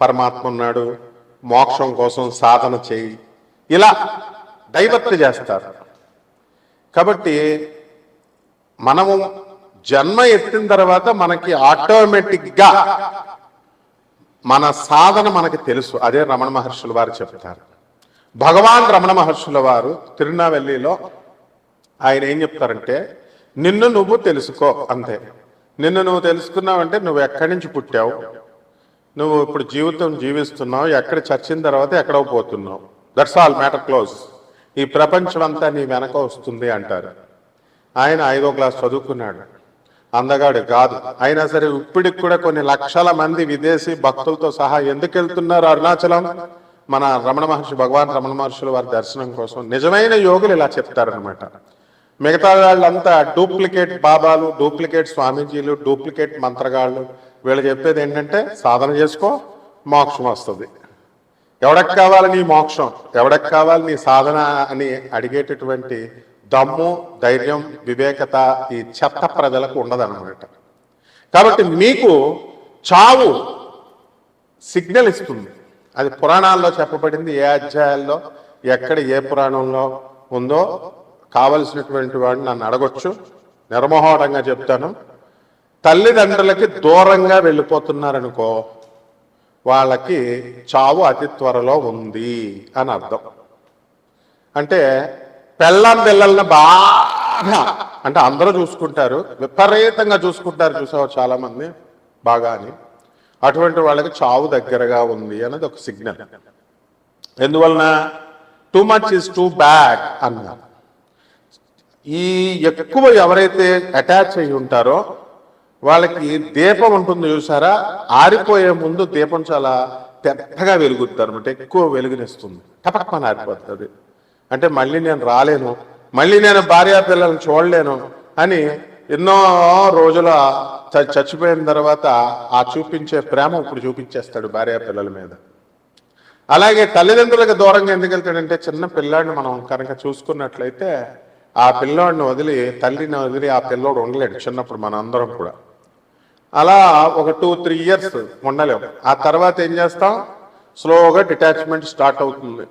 పరమాత్మ ఉన్నాడు మోక్షం కోసం సాధన చేయి. ఇలా డైవర్ట్ చేస్తారు. కాబట్టి మనము జన్మ ఎత్తిన తర్వాత మనకి ఆటోమేటిక్గా మన సాధన మనకి తెలుసు. అదే రమణ మహర్షుల వారు చెప్తారు. భగవాన్ రమణ మహర్షుల వారు తిరునావెల్లిలో ఆయన ఏం చెప్తారంటే నిన్ను నువ్వు తెలుసుకో అంతే. నిన్ను నువ్వు తెలుసుకున్నావంటే నువ్వు ఎక్కడి నుంచి పుట్టావు? నువ్వు ఇప్పుడు జీవితం జీవిస్తున్నావు ఎక్కడ చచ్చిన తర్వాత ఎక్కడో పోతున్నావు. దట్స్ ఆల్ మ్యాటర్ క్లోజ్ ఈ ప్రపంచం అంతా నీ వెనక వస్తుంది అంటారు. ఆయన ఐదో క్లాస్ చదువుకున్నాడు. అందగాడు కాదు. అయినా సరే ఇప్పటికి కూడా కొన్ని లక్షల మంది విదేశీ భక్తులతో సహా ఎందుకు వెళ్తున్నారు అరుణాచలం? మన రమణ మహర్షి భగవాన్ రమణ మహర్షులు వారి దర్శనం కోసం నిజమైన యోగులు ఇలా చెప్తారనమాట మిగతా వాళ్ళంతా డూప్లికేట్ బాబాలు డూప్లికేట్ స్వామీజీలు డూప్లికేట్ మంత్రగాళ్ళు వీళ్ళు చెప్పేది ఏంటంటే సాధన చేసుకో మోక్షం వస్తుంది. ఎవడకు కావాలి నీ మోక్షం? ఎవడకు కావాలి నీ సాధన అని అడిగేటటువంటి దమ్ము ధైర్యం వివేకత ఈ చెత్త ప్రజలకు ఉండదన్నమాట. కాబట్టి మీకు చావు సిగ్నల్ ఇస్తుంది. అది పురాణాల్లో చెప్పబడింది ఏ అధ్యాయాల్లో ఎక్కడ ఏ పురాణంలో ఉందో కావలసినటువంటి వాడిని నన్ను అడగొచ్చు. నిర్మోహటంగా చెప్తాను. తల్లిదండ్రులకి దూరంగా వెళ్ళిపోతున్నారనుకో వాళ్ళకి చావు అతి త్వరలో ఉంది అని అర్థం. అంటే పెళ్ళం పిల్లల్ని బాగా అంటే అందరూ చూసుకుంటారు విపరీతంగా చూసుకుంటారు చూసావు చాలామంది? బాగా అని. అటువంటి వాళ్ళకి చావు దగ్గరగా ఉంది అనేది ఒక సిగ్నల్. ఎందువలన? Too much is too bad అన్నారు. ఈ ఎక్కువ ఎవరైతే అటాచ్ అయి ఉంటారో వాళ్ళకి దీపం ఉంటుంది చూసారా? ఆరిపోయే ముందు దీపం చాలా పెద్దగా వెలుగుతారు అనమాట ఎక్కువ వెలుగునిస్తుంది. టపక్మని ఆరిపోతుంది. అంటే మళ్ళీ నేను రాలేను మళ్ళీ నేను భార్యా పిల్లల్ని చూడలేను అని ఎన్నో రోజుల చ- చచ్చిపోయిన తర్వాత ఆ చూపించే ప్రేమ ఇప్పుడు చూపించేస్తాడు భార్యా పిల్లల మీద. అలాగే తల్లిదండ్రులకు దూరంగా ఎందుకు వెళ్తాడంటే చిన్న పిల్లాడిని మనం కనుక చూసుకున్నట్లయితే ఆ పిల్లోడిని వదిలి తల్లిని వదిలి ఆ పిల్లోడు ఉండలేడు చిన్నప్పుడు మనందరం కూడా. అలా ఒక టూ త్రీ ఇయర్స్ ఉండలేము. ఆ తర్వాత ఏం చేస్తాం? స్లోగా డిటాచ్మెంట్ స్టార్ట్ అవుతుంది.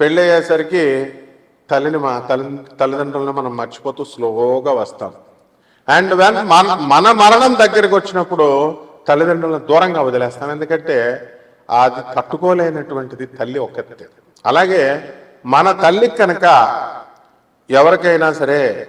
పెళ్ళి అయ్యేసరికి తల్లిని మా తల్లి తల్లిదండ్రులను మనం మర్చిపోతూ స్లోగా వస్తాం. అండ్ వెన్ మన మన మరణం దగ్గరికి వచ్చినప్పుడు తల్లిదండ్రులను దూరంగా వదిలేస్తాం. ఎందుకంటే అది తట్టుకోలేనటువంటిది తల్లి ఒక్కతే. అలాగే మన తల్లి కనుక ఎవరికైనా సరే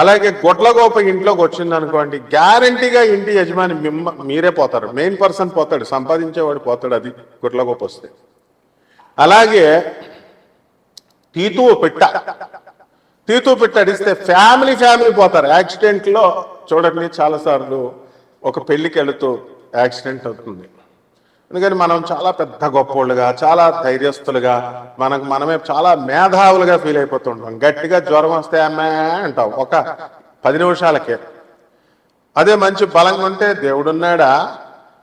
అలాగే గొడ్లగోప ఇంట్లోకి వచ్చింది అనుకోండి గ్యారంటీగా ఇంటి యజమాని మిమ్మ మీరే పోతారు. మెయిన్ పర్సన్ పోతాడు సంపాదించేవాడు పోతాడు అది గొడ్లగోప వస్తే. అలాగే తీతువు పిట్ట. తీతువు పిట్ట అడిస్తే ఫ్యామిలీ ఫ్యామిలీ పోతారు. యాక్సిడెంట్లో చూడండి చాలా సార్లు ఒక పెళ్ళికి వెళుతూ యాక్సిడెంట్ అవుతుంది. అందుకని మనం చాలా పెద్ద గొప్పోళ్ళుగా చాలా ధైర్యస్తులుగా మనకు మనమే చాలా మేధావులుగా ఫీల్ అయిపోతుంటాం గట్టిగా జ్వరం వస్తే అమ్మే అంటాం. ఒక పది నిమిషాలకే. అదే మంచి బలంగా ఉంటే దేవుడున్నాడా?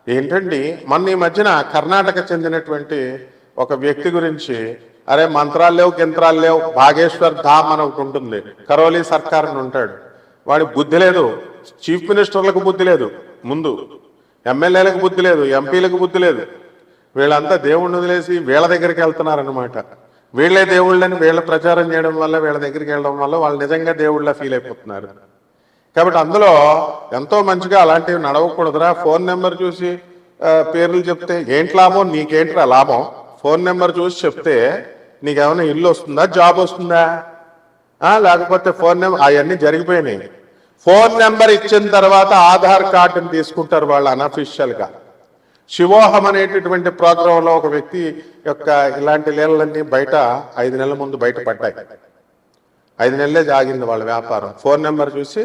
ఏంటండి? మొన్న ఈ మధ్యన కర్ణాటక చెందినటువంటి ఒక వ్యక్తి గురించి అరే మంత్రాలు లేవు గింత్రాలు లేవు భాగేశ్వర్ ధామ్ అని ఒకటి ఉంటుంది. కరోలి సర్కార్ అని ఉంటాడు. వాడి బుద్ధి లేదు. చీఫ్ మినిస్టర్లకు బుద్ధి లేదు. ముందు ఎమ్మెల్యేలకు బుద్ధి లేదు ఎంపీలకు బుద్ధి లేదు. వీళ్ళంతా దేవుణ్ణి వదిలేసి వీళ్ళ దగ్గరికి వెళ్తున్నారనమాట వీళ్ళే దేవుళ్ళని వీళ్ళ ప్రచారం చేయడం వల్ల వీళ్ళ దగ్గరికి వెళ్ళడం వల్ల వాళ్ళు నిజంగా దేవుళ్ళ ఫీల్ అయిపోతున్నారు. కాబట్టి అందులో ఎంతో మంచిగా అలాంటివి నడవకూడదురా. ఫోన్ నెంబర్ చూసి పేర్లు చెప్తే ఏంటి లాభం? నీకేంట్రా లాభం? ఫోన్ నెంబర్ చూసి చెప్తే నీకేమైనా ఇల్లు వస్తుందా? జాబ్ వస్తుందా? లేకపోతే ఫోన్ నెంబర్ అవన్నీ జరిగిపోయినాయి. ఫోన్ నెంబర్ ఇచ్చిన తర్వాత ఆధార్ కార్డుని తీసుకుంటారు వాళ్ళు అనఫీషియల్గా శివోహం అనేటటువంటి ప్రోగ్రాంలో ఒక వ్యక్తి యొక్క ఇలాంటి లీలలన్నీ బయట ఐదు నెలల ముందు బయట పడ్డాయి. ఐదు నెలలే జాగింది వాళ్ళ వ్యాపారం. ఫోన్ నెంబర్ చూసి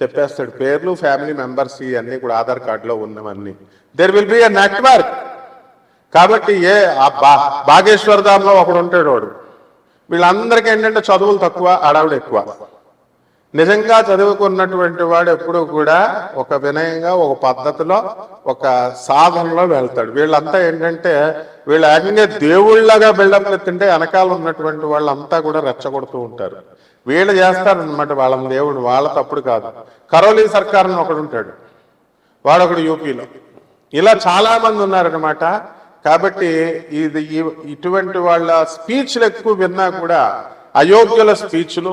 చెప్పేస్తాడు పేర్లు ఫ్యామిలీ మెంబర్స్ ఇవన్నీ కూడా ఆధార్ కార్డులో ఉన్నవన్నీ. There will be a network కాబట్టి ఏ బా బాగేశ్వర్ ధామ్లో ఒకడు ఉంటాడు వాడు. వీళ్ళందరికీ ఏంటంటే చదువులు తక్కువ అడవులు ఎక్కువ. నిజంగా చదువుకున్నటువంటి వాడు ఎప్పుడు కూడా ఒక వినయంగా ఒక పద్ధతిలో ఒక సాధనలో వెళ్తాడు. వీళ్ళంతా ఏంటంటే వీళ్ళు ఏకంగా దేవుళ్ళగా బిల్డప్ ఎత్తుంటే వెనకాల ఉన్నటువంటి వాళ్ళంతా కూడా రెచ్చగొడుతూ ఉంటారు. వీళ్ళు చేస్తారనమాట వాళ్ళ దేవుడు వాళ్ళ తప్పుడు కాదు. కరోలీ సర్కార్ అని ఒకడు ఉంటాడు. వాడొకడు యూపీలో. ఇలా చాలా మంది ఉన్నారనమాట కాబట్టి ఇది ఇటువంటి వాళ్ళ స్పీచ్లు ఎక్కువ విన్నా కూడా అయోగ్యుల స్పీచ్లు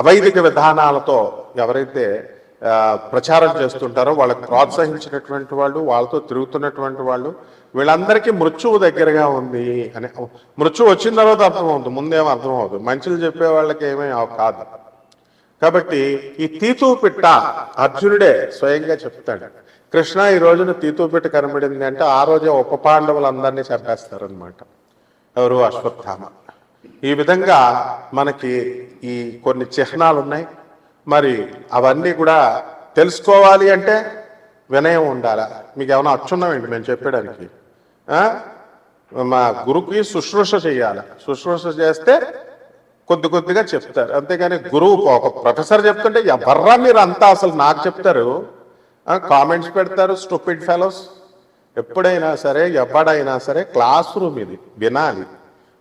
అవైదిక విధానాలతో ఎవరైతే ప్రచారం చేస్తుంటారో వాళ్ళకి ప్రోత్సహించినటువంటి వాళ్ళు వాళ్ళతో తిరుగుతున్నటువంటి వాళ్ళు వీళ్ళందరికీ మృత్యువు దగ్గరగా ఉంది అని మృత్యువు వచ్చిన తర్వాత అర్థమవుతుంది ముందేం అర్థమవుతుంది. మంచిలు చెప్పే వాళ్ళకి ఏమీ కాదు. కాబట్టి ఈ తీతూ పిట్ట అర్జునుడే స్వయంగా చెప్తాడు. కృష్ణ ఈ రోజున తీతూ పిట్ట కనబడింది అంటే ఆ రోజే ఉప పాండవులందరినీ చంపేస్తారనమాట ఎవరు? అశ్వత్థామ. ఈ విధంగా మనకి ఈ కొన్ని చిహ్నాలు ఉన్నాయి మరి అవన్నీ కూడా తెలుసుకోవాలి అంటే వినయం ఉండాలా? మీకు ఏమైనా అచ్చున్నామండి మేము చెప్పడానికి మా గురువుకి శుశ్రూష చేయాలి శుశ్రూష చేస్తే కొద్ది కొద్దిగా చెప్తారు. అంతేగాని గురువు ఒక ప్రొఫెసర్ చెప్తుంటే ఎవర్రా మీరు అంతా అసలు నాకు చెప్తారు? కామెంట్స్ పెడతారు స్టూపిడ్ ఫెలోస్. ఎప్పుడైనా సరే ఎవడైనా సరే క్లాస్ రూమ్ ఇది. వినాలి.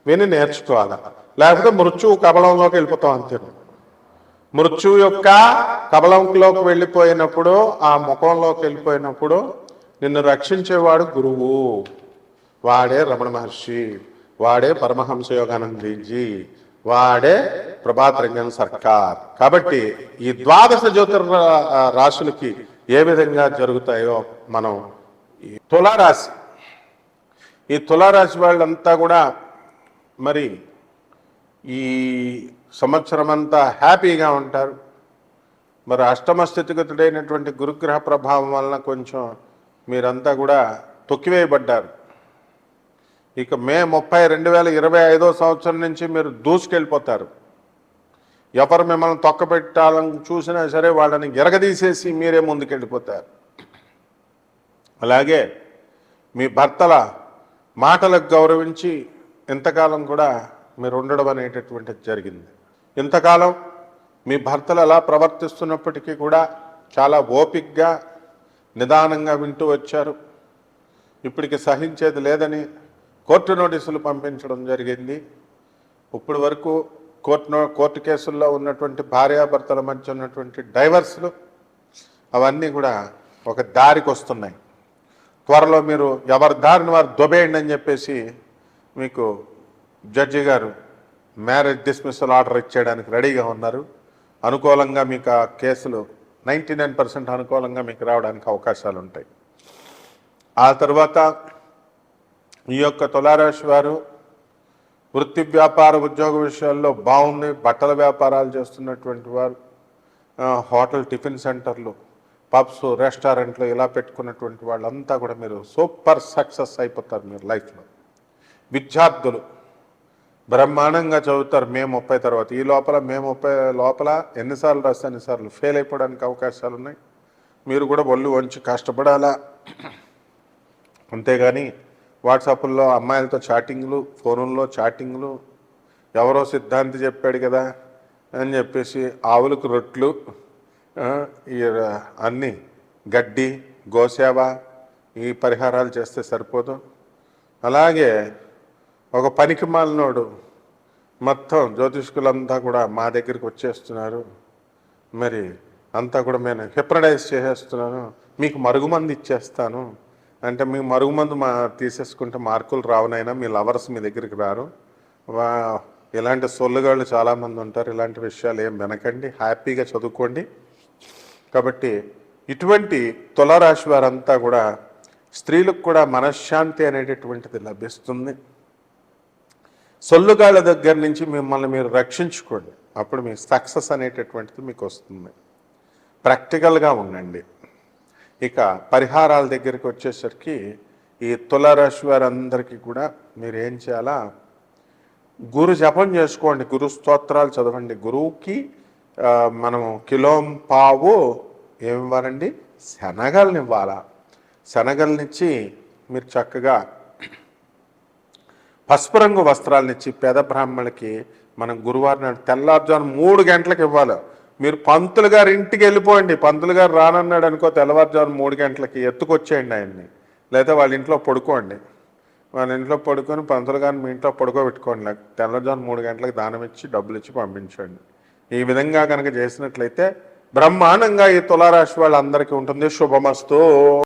విని నేర్చుకోవాలి? లేకపోతే మృత్యువు కబలంలోకి వెళ్ళిపోతాం అంతే. మృత్యువు యొక్క కబలంలోకి వెళ్ళిపోయినప్పుడు ఆ ముఖంలోకి వెళ్ళిపోయినప్పుడు నిన్ను రక్షించేవాడు గురువు. వాడే రమణ మహర్షి వాడే పరమహంస యోగానందీజీ వాడే ప్రభాత్ రంజన్ సర్కార్. కాబట్టి ఈ ద్వాదశ జ్యోతిర్ రాశులకి ఏ విధంగా జరుగుతాయో మనం ఈ తులారాశి. ఈ తులారాశి వాళ్ళంతా కూడా మరి ఈ సంవత్సరం అంతా హ్యాపీగా ఉంటారు. మరి అష్టమ స్థితిగతుడైనటువంటి గురుగ్రహ ప్రభావం వలన కొంచెం మీరంతా కూడా తొక్కివేయబడ్డారు. ఇక మే ముప్పై రెండు వేల ఇరవై ఐదో సంవత్సరం నుంచి మీరు దూసుకెళ్ళిపోతారు. ఎవరు మిమ్మల్ని తొక్కపెట్టాలని చూసినా సరే వాళ్ళని ఎరగదీసేసి మీరే ముందుకెళ్ళిపోతారు. అలాగే మీ భర్తల మాటలకు గౌరవించి ఇంతకాలం కూడా మీరు ఉండడం అనేటటువంటిది జరిగింది. ఇంతకాలం మీ భర్తలు అలా ప్రవర్తిస్తున్నప్పటికీ కూడా చాలా ఓపిక్గా నిదానంగా వింటూ వచ్చారు. ఇప్పటికి సహించేది లేదని కోర్టు నోటీసులు పంపించడం జరిగింది. ఇప్పటి వరకు కోర్టు కోర్టు కేసుల్లో ఉన్నటువంటి భార్యాభర్తల మధ్య ఉన్నటువంటి డైవర్స్లు అవన్నీ కూడా ఒక దారికి వస్తున్నాయి. త్వరలో మీరు ఎవరి దారిని వారు దొబేయండి అని చెప్పేసి మీకు జడ్జి గారు మ్యారేజ్ డిస్మిసల్ ఆర్డర్ ఇచ్చేయడానికి రెడీగా ఉన్నారు. అనుకూలంగా మీకు ఆ కేసులు నైంటీ నైన్ పర్సెంట్ అనుకూలంగా మీకు రావడానికి అవకాశాలు ఉంటాయి. ఆ తర్వాత ఈ యొక్క తులారాశి వారు వృత్తి వ్యాపార ఉద్యోగ విషయాల్లో బాగుంది బట్టల వ్యాపారాలు చేస్తున్నటువంటి వారు హోటల్ టిఫిన్ సెంటర్లు పబ్స్ రెస్టారెంట్లు ఇలా పెట్టుకున్నటువంటి వాళ్ళంతా కూడా మీరు సూపర్ సక్సెస్ అయిపోతారు మీరు లైఫ్లో. విద్యార్థులు బ్రహ్మాండంగా చదువుతారు మే ముప్పై తర్వాత. ఈ లోపల మే ముప్పై లోపల ఎన్నిసార్లు రాస్తే ఎన్నిసార్లు ఫెయిల్ అయిపోవడానికి అవకాశాలు ఉన్నాయి. మీరు కూడా ఒళ్ళు వంచి కష్టపడాలా? అంతేగాని వాట్సాప్లో అమ్మాయిలతో చాటింగ్లు ఫోనుల్లో చాటింగ్లు ఎవరో సిద్ధాంతి చెప్పాడు కదా అని చెప్పేసి ఆవులకు రొట్లు ఈ అన్నీ గడ్డి గోసేవ ఈ పరిహారాలు చేస్తే సరిపోదు. అలాగే ఒక పనికి మాలినోడు మొత్తం జ్యోతిష్కులంతా కూడా మా దగ్గరికి వచ్చేస్తున్నారు. మరి అంతా కూడా నేను హిప్రడైజ్ చేసేస్తున్నాను. మీకు మరుగుమంది ఇచ్చేస్తాను. అంటే మీ మరుగుమందు మా తీసేసుకుంటే మార్కులు రావునైనా మీ లవర్స్ మీ దగ్గరికి రారు. వా ఇలాంటి సొల్లుగాళ్ళు చాలామంది ఉంటారు. ఇలాంటి విషయాలు ఏం వినకండి. హ్యాపీగా చదువుకోండి. కాబట్టి ఇటువంటి తులారాశి వారంతా కూడా స్త్రీలకు కూడా మనశ్శాంతి అనేటటువంటిది లభిస్తుంది. సొల్లుగాళ్ళ దగ్గర నుంచి మిమ్మల్ని మీరు రక్షించుకోండి. అప్పుడు మీ సక్సెస్ అనేటటువంటిది మీకు వస్తుంది. ప్రాక్టికల్గా ఉండండి. ఇక పరిహారాల దగ్గరికి వచ్చేసరికి ఈ తులారాశి వారందరికీ కూడా మీరు ఏం చేయాలా? గురు జపం చేసుకోండి. గురు స్తోత్రాలు చదవండి. గురువుకి మనము కిలోం పావు ఏమి ఇవ్వాలండి శనగల్ని ఇవ్వాలా శనగల్నిచ్చి మీరు చక్కగా పసుపు రంగు వస్త్రాలనిచ్చి పేద బ్రాహ్మణులకి మనం గురువారం నాడు తెల్లారుజాము మూడు గంటలకు ఇవ్వాలి. మీరు పంతులు గారు ఇంటికి వెళ్ళిపోండి. పంతులు గారు రానన్నాడు అనుకో తెల్లవారుజాము మూడు గంటలకి ఎత్తుకొచ్చేయండి ఆయన్ని. లేదా వాళ్ళ ఇంట్లో పడుకోండి. వాళ్ళ ఇంట్లో పడుకొని పంతులు గారిని మీ ఇంట్లో పడుకోబెట్టుకోండి. నాకు తెల్లవారుజాము మూడు గంటలకు దానం ఇచ్చి డబ్బులు ఇచ్చి పంపించండి. ఈ విధంగా కనుక చేసినట్లయితే బ్రహ్మాండంగా ఈ తులారాశి వాళ్ళందరికీ ఉంటుంది. శుభమస్తు.